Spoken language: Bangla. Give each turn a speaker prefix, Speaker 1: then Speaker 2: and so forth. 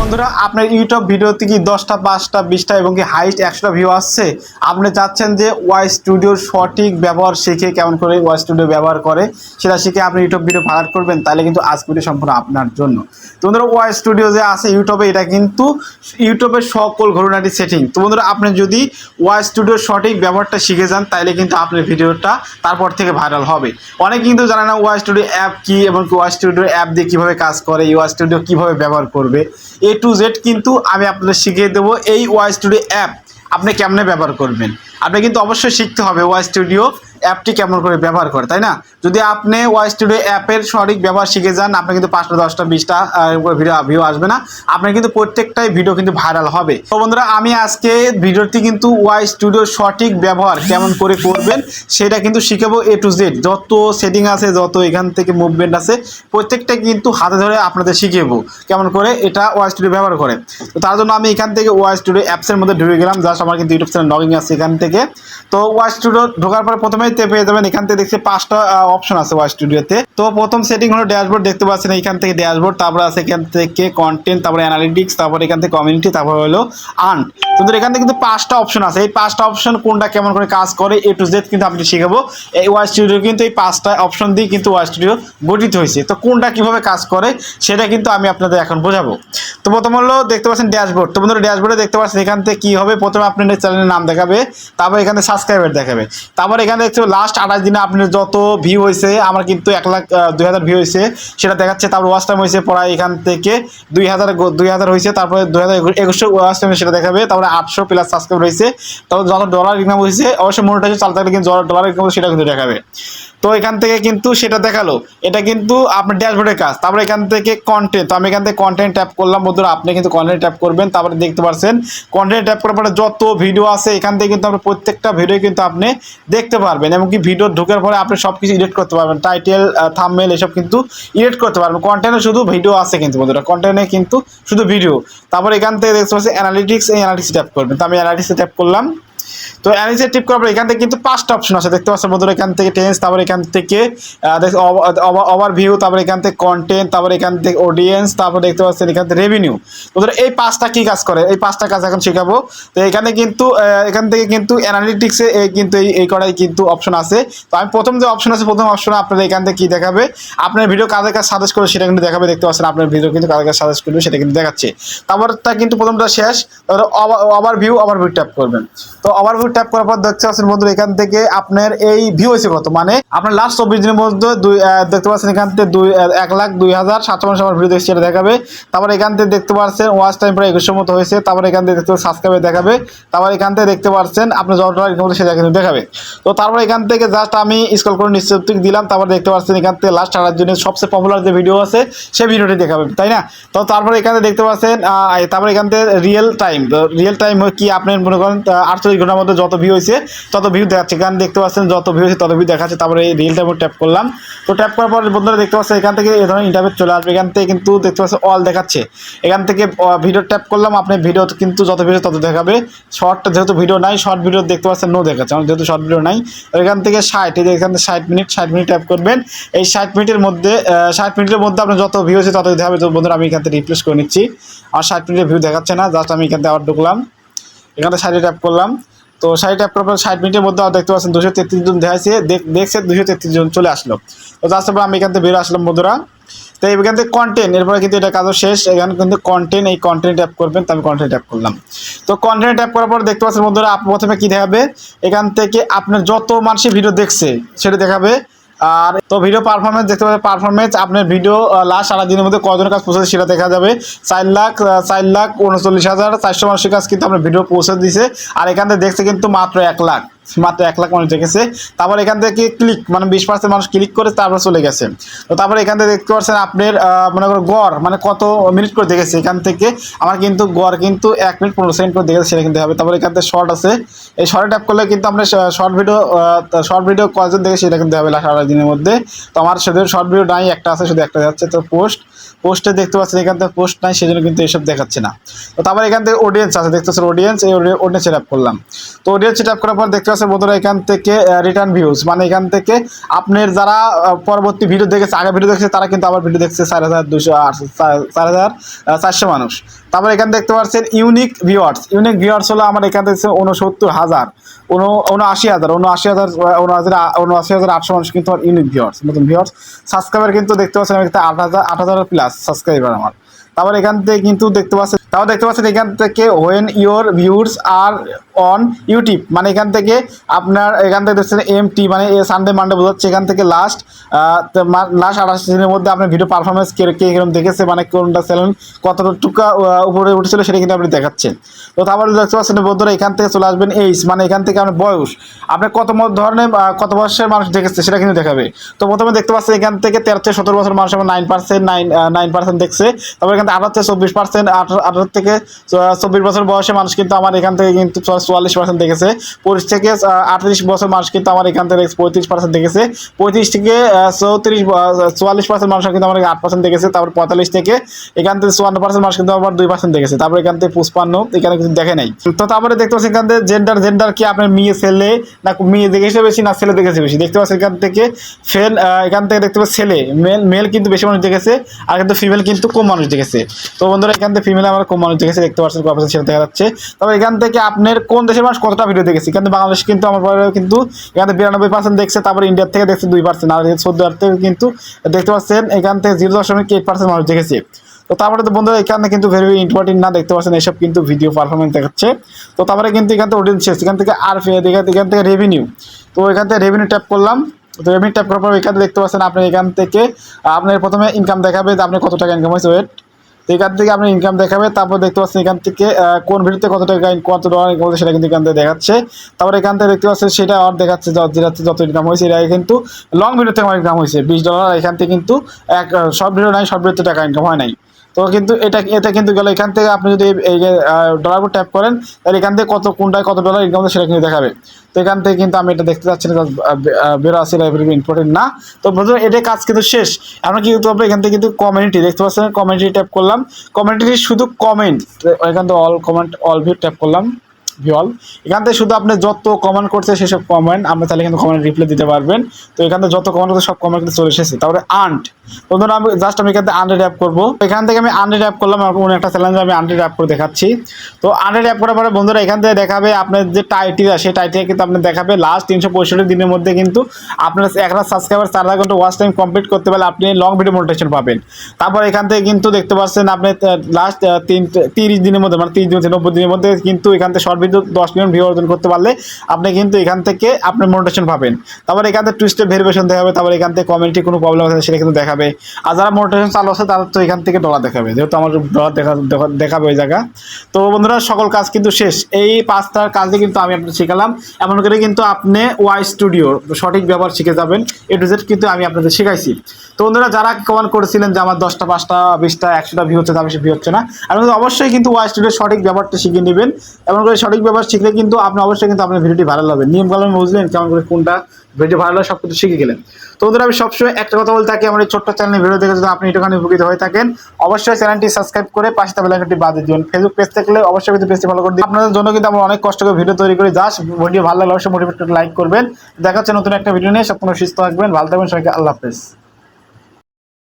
Speaker 1: বন্ধুরা, আপনার ইউটিউব ভিডিওতে কি দশটা, পাঁচটা, বিশটা এবং কি হাইস্ট একশোটা ভিউ আসছে। আপনি চাচ্ছেন যে ওয়াই স্টুডিওর সঠিক ব্যবহার শিখে কেমন করে ওয়াই স্টুডিও ব্যবহার করে, সেটা শিখে আপনি ইউটিউব ভিডিও ভাড়া করবেন, তাহলে কিন্তু আজ ভিডিও সম্পূর্ণ আপনার জন্য। তো বন্ধুরা ওয়াই স্টুডিও যে আছে ইউটিউবে এটা কিন্তু ইউটিউবের সকল ঘটনাটি সেটিং তো বন্ধুরা, আপনি যদি ওয়াই স্টুডিওর সঠিক ব্যবহারটা শিখে যান, তাহলে কিন্তু আপনার ভিডিওটা তারপর থেকে ভাইরাল হবে। অনেক কিন্তু জানে না ওয়াই স্টুডিও অ্যাপ কী এবং ওয়াই স্টুডিও অ্যাপ দিয়ে কীভাবে কাজ করে ওয়াই স্টুডিও কীভাবে ব্যবহার করবে। এ টু জেড কিন্তু আমি আপনাদের শিখিয়ে দেবো এই ওয়াই স্টুডিও অ্যাপ আপনি কেমনে ব্যবহার করবেন? আপনি কিন্তু অবশ্যই শিখতে হবে ওয়াই স্টুডিও অ্যাপটি কেমন করে ব্যবহার করে, তাই না? যদি আপনি ওয়াই স্টুডিও অ্যাপের সঠিক ব্যবহার শিখে যান আপনি কিন্তু পাঁচটা, দশটা, বিশটা ভিডিও ভিডিও আসবে না। আপনার কিন্তু প্রত্যেকটাই ভিডিও কিন্তু ভাইরাল হবে। তো বন্ধুরা, আমি আজকে ভিডিওটি কিন্তু ওয়াই স্টুডিওর সঠিক ব্যবহার কেমন করে করবেন, সেটা কিন্তু শিখাবো এ টু জেড যত সেটিং আছে, যত এখান থেকে মুভমেন্ট আছে, প্রত্যেকটা কিন্তু হাতে ধরে আপনাদের শিখিয়েবো কেমন করে এটা ওয়াই স্টুডিও ব্যবহার করে। তো তার জন্য আমি এখান থেকে ওয়াই স্টুডিও অ্যাপসের মধ্যে ঢুকে গেলাম। জাস্ট আমার কিন্তু ইউটিউব চ্যানেল লগিং আছে এখান থেকে। তো ওয়াই স্টুডিও ঢোকার পরে প্রথমেই তে পেয়ে যাবেন। এখান থেকে দেখছি পাঁচটা অপশন আছে ওয়াই স্টুডিওতে তো। প্রথম সেটিং হলো ড্যাশবোর্ড দেখতে পাচ্ছেন এখান থেকে ড্যাশবোর্ড তারপরে আছে এখান থেকে কন্টেন্ট তারপরে অ্যানালিটিক্স তারপরে এখান থেকে কমিউনিটি তারপরে হলো আর্ন কিন্তু এখান থেকে কিন্তু পাঁচটা অপশন আছে। এই পাঁচটা অপশন কোনটা কেমন করে কাজ করে এ টু জেড কিন্তু আপনি শিখাবো। এই ওয়াই স্টুডিও কিন্তু এই পাঁচটা অপশন দিয়ে কিন্তু ওয়াই স্টুডিও গঠিত হয়েছে। তো কোনটা কীভাবে কাজ করে, সেটা কিন্তু আমি আপনাদের এখন বোঝাবো। তো প্রথম হলো দেখতে পাচ্ছেন ড্যাশবোর্ড তো বন্ধুরা ড্যাশবোর্ডে দেখতে পাচ্ছেন এখান থেকে কী হবে? প্রথমে আপনার চ্যানেলের নাম দেখাবে, তারপর এখানে সাবস্ক্রাইবার দেখাবে। তারপর এখানে দেখতে লাস্ট আঠাশ দিনে আপনার যত ভিউ হয়েছে, আমার কিন্তু এক লাখ দুই হাজার ভিউ হয়েছে। সেটা দেখাচ্ছে, তারপর ওয়াচ টাইম হয়েছে প্রায় এখান থেকে দুই হাজার দুই হাজার হয়েছে, তারপরে দুই হাজার একুশশো ওয়াচ টাইমে সেটা দেখাবে, তারপরে আটশো প্লাস সাবস্ক্রাইব রয়েছে তারপর যত ডলার ইনকাম হয়েছে, অবশ্যই মনিটাইজ চালতে থাকলে কিন্তু ডলার ইনকাম সেটা কিন্তু দেখাবে। তো এখান থেকে কিন্তু সেটা দেখাল। এটা কিন্তু আপনার ড্যাশবোর্ডের কাজ। তারপরে এখান থেকে কন্টেন্ট তো আমি এখান থেকে কন্টেন্ট ট্যাপ করলাম। বন্ধুরা, আপনি কিন্তু কন্টেন্ট ট্যাপ করবেন। তারপরে দেখতে পাচ্ছেন কন্টেন্ট ট্যাপ করার পরে যত ভিডিও আছে, এখান থেকে কিন্তু আপনি প্রত্যেকটা ভিডিও কিন্তু আপনি দেখতে পারবেন। এমনকি ভিডিও ঢোকার পরে আপনি সব কিছু এডিট করতে পারবেন। টাইটেল থামমেল এসব কিন্তু এডিট করতে পারবেন। কন্টেন্টে শুধু ভিডিও আছে কিন্তু বন্ধুরা। কন্টেন্টে কিন্তু শুধু ভিডিও তারপর এখান থেকে দেখতে পাচ্ছেন অ্যানালিটিক্স এই অ্যানালিটিক্স ট্যাপ করবেন। তো আমি অ্যানালিটিক্সে ট্যাপ করলাম। তো অ্যানালিসিস টিপ করার পর এখান থেকে কিন্তু পাঁচটা অপশন আছে দেখতে পাচ্ছেন বন্ধুরা, এখান থেকে টেন্স তারপর এখান থেকে ওভারভিউ তারপর এখান থেকে কন্টেন্ট তারপর এখান থেকে অডিয়েন্স তারপর দেখতে পাচ্ছেন এখান থেকে রেভিনিউ বন্ধুরা, এই পাঁচটা কি কাজ করে? এই পাঁচটা কাজ এখন শেখাবো। তো এখানে কিন্তু এখান থেকে কিন্তু অ্যানালিটিক্সে কিন্তু এই এই করাই কিন্তু অপশন আছে। তো আমি প্রথম যে অপশন আছে, প্রথম অপশন আপনার এখান থেকে কি দেখাবে? আপনার ভিডিও কাদের কাছে সাজেস্ট করে সেটা কিন্তু দেখাবে। দেখতে পাচ্ছেন আপনার ভিডিও কিন্তু কাদের কাছে সাজেস্ট করবে সেটা কিন্তু দেখাচ্ছে। তারপর তা কিন্তু প্রথমটা শেষ, তারপরে overview overview tap করবেন। তো ওভার ভিউ ট্যাপ করার পর দেখতে পাচ্ছেন বন্ধুরা, এখান থেকে আপনার এই ভিউ হয়েছে কত? মানে আপনার লাস্ট চব্বিশ দিনের মধ্যে দেখতে পাচ্ছেন এখান থেকে দুই এক লাখ দুই হাজার সাতশো মানুষ আমার ভিডিও দেখছে দেখাবে। তারপর এখান থেকে দেখতে পাচ্ছেন ওয়াচ টাইম প্রায় একুশশো মতো হয়েছে। তারপর এখান থেকে দেখতে সাবস্ক্রাইবার দেখাবে। তারপর এখান থেকে দেখতে পাচ্ছেন আপনার যত ডলার ইনকাম সেটা কিন্তু দেখাবে। তো তারপর এখান থেকে জাস্ট আমি স্কল করে নিশ্চিত দিলাম। তারপর দেখতে পাচ্ছেন এখান থেকে লাস্ট আঠাশ দিনের সবচেয়ে পপুলার যে ভিডিও আছে, সেই ভিডিওটি দেখাবে, তাই না? তো তারপর এখানে দেখতে পাচ্ছেন তারপর এখান থেকে রিয়েল টাইম রিয়েল টাইম কি আপনি মনে করেন আটচল্লিশ ঘণ্টার মধ্যে যত ভিউ হয়েছে, তত ভিউ দেখাচ্ছে। এখানে দেখতে পাচ্ছেন, যত ভিউ হয়েছে, তত ভিউ দেখাচ্ছে। তারপরে এই রিয়েল টাইমে ট্যাপ করলাম। তো ট্যাপ করার পর বন্ধুরা দেখতে পাচ্ছেন, এখান থেকে এই ধরনের ইন্টারভিউ চলে আসবে। এখান থেকে কিন্তু দেখতে পাচ্ছেন অল দেখাচ্ছে। এখান থেকে ভিডিও ট্যাপ করলাম। আপনি ভিডিও কিন্তু যত ভিডিও তত দেখাবে। শর্ট যেহেতু ভিডিও নাই শর্ট ভিডিও দেখতে পাচ্ছেন নো দেখাচ্ছে। আমার যেহেতু শর্ট ভিডিও নাই এখান থেকে ষাট, এই যে এখান থেকে ষাট মিনিট ষাট মিনিট ট্যাপ করবেন। এই ষাট মিনিটের মধ্যে ষাট মিনিটের মধ্যে আপনার যত ভিউ হয়েছে তত দেখাবে। তো বন্ধুরা, আমি এখান থেকে রিপ্লেস করে নিচ্ছি। আর ষাট মিনিটের ভিউ দেখাচ্ছে না জাস্ট আমি এখান থেকে আবার ঢুকলাম। এখানে সাইডে ট্যাপ করলাম। তো সাইডে ট্যাপ করার পর ষাট মিনিটের মধ্যে দেখতে পাচ্ছেন দুশো তেত্রিশ জন দেখাচ্ছে দেখ- দেখছে দুশো তেত্রিশ জন চলে আসলো। তো এবার আমি এখান থেকে বেরো আসলাম বন্ধুরা। তো এখান থেকে কন্টেন্ট এরপরে কিন্তু এটা কাজও শেষ। এখানে কিন্তু কন্টেন্ট এই কন্টেন্ট ট্যাপ করবেন, তো আমি কন্টেন্ট ট্যাপ করলাম। তো কন্টেন্ট ট্যাপ করার পর দেখতে পাচ্ছেন বন্ধুরা প্রথমে কি দেখাবে? এখান থেকে আপনার যত মানুষের ভিডিও দেখছে, সেটা দেখাবে। আর তো ভিডিও পারফরমেন্স দেখতে পাবেন পারফরমেন্স আপনার ভিডিও লাস্ট সারা দিনের মধ্যে কজনের কাজ পৌঁছেছে সেটা দেখা যাবে। চার লাখ চার লাখ উনচল্লিশ হাজার, চারশো মানুষের কাজ কিন্তু আপনার ভিডিও পৌঁছে দিছে। আর এখান থেকে দেখছে কিন্তু মাত্র এক লাখ। মাত্র এক লাখ মানুষ দেখেছে তারপর এখান থেকে ক্লিক মানে বিশ পার্সেন্ট মানুষ ক্লিক করে তারপর চলে গেছে। তো তারপর এখান থেকে দেখতে পাচ্ছেন আপনার মনে করো গড় মানে কত মিনিট করে দেখেছে। এখান থেকে আমার কিন্তু গড় কিন্তু এক মিনিট পনেরো সেকেন্ড করে দেখেছে, সেটা কিন্তু হবে। তারপর এখান থেকে শর্ট আছে। এই শর্ট ট্যাপ করলে কিন্তু আমরা শর্ট ভিডিও শর্ট ভিডিও কজন দেখে সেটা কিন্তু হবে আড়াই দিনের মধ্যে। তো আমার শুধু শর্ট ভিডিও নাই, একটা আছে, শুধু একটা যাচ্ছে তো পোস্ট পোস্টে দেখতে পাচ্ছেন এখান থেকে পোস্ট নাই, সেজন্য কিন্তু এসব দেখাচ্ছে না। তো তারপর এখান থেকে অডিয়েন্স আছে, দেখতে পাচ্ছেন অডিয়েন্স এই অডিয়েন্স ট্যাপ করলাম। তো অডিয়েন্স ট্যাপ করার পর দেখতে পাচ্ছেন বন্ধুরা, এখান থেকে রিটার্ন ভিউজ মানে এখান থেকে আপনার যারা পরবর্তী ভিডিও দেখেছে আগে ভিডিও দেখেছে, তারা কিন্তু আবার ভিডিও দেখছে চার হাজার দুশো চার হাজার চারশো মানুষ। তারপর এখানে দেখতে পাচ্ছেন ইউনিক ভিউয়ার্স ইউনিক ভিউয়ার্স হলো আমার এখান থেকে উনসত্তর হাজার, উন, উনআশি হাজার উনআশি হাজার উনআশি উনআশি হাজার আটশো মানুষ কিন্তু আমার ইউনিক ভিউয়ার্স নতুন ভিউয়ার্স সাবস্ক্রাইবার কিন্তু দেখতে পাচ্ছেন আমি আট হাজার আট হাজার প্লাস সাবস্ক্রাইবার আমার। তারপর এখান থেকে কিন্তু দেখতে পাচ্ছেন তারপর দেখতে পাচ্ছেন এখান থেকে when your viewers are on YouTube মানে এখান থেকে আপনার, এখান থেকে দেখছেন এম টি মানে সানডে মানডে বোঝাচ্ছে, এখান থেকে লাস্ট লাস্ট আঠাশ দিনের মধ্যে আপনার ভিডিও পারফরমেন্স কে কে কীরকম দেখেছে মানে কোনটা চ্যানেল কতটুকু উপরে উঠেছিল সেটা কিন্তু আপনি দেখাচ্ছেন। তো তারপর দেখতে পাচ্ছেন বন্ধুরা, এখান থেকে চলে আসবেন এইজ মানে এখান থেকে আপনার বয়স। আপনি কত ধরনের কত বয়সের মানুষ দেখেছে সেটা কিন্তু দেখাবে। তো প্রথমে দেখতে পাচ্ছেন এখান থেকে তেরো থেকে সতেরো বছর মানুষ আমার nine percent nine nine percent দেখছে। তারপর এখান থেকে আঠারো থেকে চব্বিশ পার্সেন্ট আঠারো থেকে চব্বিশ বছর বয়সে মানুষ কিন্তু আমার এখান থেকে কিন্তু চুয়াল্লিশ পার্সেন্ট দেখেছে। পঁচিশ থেকে আটত্রিশ বছর মানুষ কিন্তু আমার এখান থেকে পঁয়ত্রিশ পার্সেন্ট দেখেছে। পঁয়ত্রিশ থেকে চৌত্রিশ চুয়াল্লিশ পার্সেন্ট মানুষ কিন্তু আমার আট পার্সেন্ট দেখেছে, তারপর পঁয়তাল্লিশ থেকে এখান থেকে চুয়ান্ন পার্সেন্ট মানুষ কিন্তু আমার দুই পার্সেন্ট দেখেছে, তারপর এখান থেকে পুষ্পান্ন এখানে কিন্তু দেখে নাই। তো তারপরে দেখতে পাচ্ছি এখান থেকে জেন্ডার জেন্ডার কি আপনার মেয়ে, ছেলে, না মেয়ে দেখেছে বেশি, না ছেলে দেখেছে বেশি? দেখতে পাচ্ছি এখান থেকে ফেল এখান থেকে দেখতে পাচ্ছি ছেলে মেল মেল কিন্তু বেশি মানুষ দেখেছে, আর কিন্তু ফিমেল কিন্তু কম মানুষ দেখেছে। তো বন্ধুরা, এখান থেকে ফিমেল আমার কম মানুষ দেখেছে, দেখতে পাচ্ছেন কত সেটা দেখা যাচ্ছে। তবে এখান থেকে আপনার কোন দেশের মানুষ কতটা ভিডিও দেখেছি? কিন্তু বাংলাদেশ কিন্তু আমার পরে কিন্তু এখান বিরানব্বই পার্সেন্ট দেখছে, তারপর ইন্ডিয়ার থেকে দেখছে দুই পার্সেন্ট আর সৌদি আরব থেকে কিন্তু দেখতে পাচ্ছেন, এখান থেকে জিরো দশমিক এইট পার্সেন্ট মানুষ দেখেছে। তো তারপরে তো বন্ধুরা, এখানে কিন্তু ভেরি ইম্পর্টেন্ট না দেখতে পাচ্ছেন এসব কিন্তু ভিডিও পারফরমেন্স দেখাচ্ছে। তো তারপরে কিন্তু এখান থেকে অডিয়েন্স শেষ এখান থেকে আর এখান থেকে রেভিনিউ তো এখান থেকে রেভিনিউ ট্যাপ করলাম। তো রেভিনিউ ট্যাপ করার পর এখানে দেখতে পাচ্ছেন, আপনি এখান থেকে, আপনার প্রথমে ইনকাম দেখাবে যে আপনার কত টাকা ইনকাম হয়েছে ওয়েট এখান থেকে আপনি ইনকাম দেখাবে তারপর দেখতে পাচ্ছেন এখান থেকে কোন ভিডিওতে কত টাকা কত ডলার ইনকাম সেটা কিন্তু এখান থেকে দেখাচ্ছে। তারপর এখান থেকে দেখতে পাচ্ছেন সেটা আর দেখাচ্ছে যেটা যত ইনকাম হয়েছে এটা কিন্তু লং ভিডিও থেকে আমার ইনকাম হয়েছে, বিশ ডলার এখান থেকে কিন্তু এক সব ভিডিও নাই, সব ভিডিওতে টাকা ইনকাম হয় নাই। তো কিন্তু এটা এটা কিন্তু গেলে এখান থেকে আপনি যদি এই ডলার ট্যাপ করেন, তাহলে এখান থেকে কত, কোনটায় কত ডলার ইনকাম সেটা কিন্তু দেখাবে। তো এখান থেকে কিন্তু আমি এটা দেখতে পাচ্ছি না বেরো আসি লাইব্রেরি ইম্পর্টেন্ট না। তো বন্ধু এটা কাজ কিন্তু শেষ। আমরা কি করতে এখান থেকে কিন্তু কমিউনিটি দেখতে পাচ্ছেন কমিউনিটি ট্যাপ করলাম। কমিউনিটি শুধু কমেন্ট এখান থেকে all comment all view tap করলাম। ভিওয়াল এখান থেকে শুধু আপনি যত কমেন্ট করছে সেসব কমেন্ট আপনি তাহলে কিন্তু কমেন্ট রিপ্লাই দিতে পারবেন। তো এখান থেকে যত কমেন্ট করছে সব কমেন্ট কিন্তু চলে এসেছে। তারপরে আন্ট বন্ধুরা আমি জাস্ট আমি এখান থেকে আন্ড্রেড অ্যাপ করব। এখান থেকে আমি আন্ড্রেড অ্যাপ করলাম কোনো একটা চ্যালেঞ্জ আমি আন্ড্রেড অ্যাপ করে দেখাচ্ছি। তো আন্ড্রেড অ্যাপ করার পরে বন্ধুরা এখান থেকে দেখাবে আপনার যে টাইটেল সেই টাইটেল কিন্তু আপনার দেখাবে লাস্ট তিনশো পঁয়ষট্টি দিনের মধ্যে কিন্তু আপনার এক হাজার সাবস্ক্রাইবার চার হাজার ঘণ্টা ওয়াচ টাইম কমপ্লিট করতে পারলে আপনি লং ভিডিও মোটিভেশন পাবেন। তারপর এখান থেকে কিন্তু দেখতে পাচ্ছেন আপনি লাস্ট তিন, তিরিশ দিনের মধ্যে মানে তিরিশ দিন নব্বই দিনের মধ্যে কিন্তু এখান থেকে শর্ট দশ মিলিয়ন ভিউ অর্জন করতে পারলে আপনি কিন্তু এখান থেকে আপনি মোটিভেশন পাবেন। তারপর এখান থেকে টু স্টেপ ভেরিফিকেশন দেখাবে, তারপর এখান থেকে কমেন্টে কোনো প্রবলেম আছে সেটা কিন্তু দেখাবে। আর যারা মোটিভেশন চালু আছে তাদের তো এখান থেকে ডলার দেখাবে, যেহেতু আমার ডলার দেখা, দেখা- দেখাবে ওই জায়গা। তো বন্ধুরা, সকল কাজ কিন্তু শেষ। এই পাঁচটার কাজে কিন্তু আমি আপনাকে শেখালাম। এমন করে কিন্তু আপনি ওয়াই স্টুডিওর সঠিক ব্যবহার শিখে যাবেন। এ টু জেড কিন্তু আমি আপনাদের শেখাইছি। তো বন্ধুরা, যারা কমেন্ট করেছিলেন যে আমার দশটা, পাঁচটা, বিশটা, একশোটা ভিউ হচ্ছে, তার বেশি ভিউ হচ্ছে না। আপনাদের অবশ্যই কিন্তু ওয়াই স্টুডিওর সঠিক ব্যবহারটা শিখে নেবেন। এমন করে সঠিক ব্যবহার শিখলে কিন্তু আপনি অবশ্যই কিন্তু আপনার ভিডিওটি ভালো হবে নিয়ম কালাম বুঝলেন কেমন করে কোনটা ভিডিও ভালো লাগে সব কিছু শিখে গেলেন। তো বন্ধুরা, আমি সবসময় একটা কথা বলতে থাকি, আমার এই ছোট্ট চ্যানেলে ভিডিও দেখে যদি আপনি একটুখানি উপকৃত হয়ে থাকেন, অবশ্যই চ্যানেলটি সাবস্ক্রাইব করে পাশে থাকা বেলাইকনটি বাজিয়ে দিবেন। ফেসবুক পেজ থাকলে অবশ্যই কিন্তু পেজটি ফলো করে দিন আপনাদের জন্য কিন্তু আমরা অনেক কষ্ট করে ভিডিও তৈরি করি। জাস্ট ভিডিও ভালো লাগলে অবশ্যই মোটিভেট লাইক করবেন। দেখা হচ্ছে নতুন একটা ভিডিও নিয়ে। সম্পূর্ণ সুস্থ থাকবেন, ভালো থাকবেন। সবাইকে আল্লাহ হাফেজ।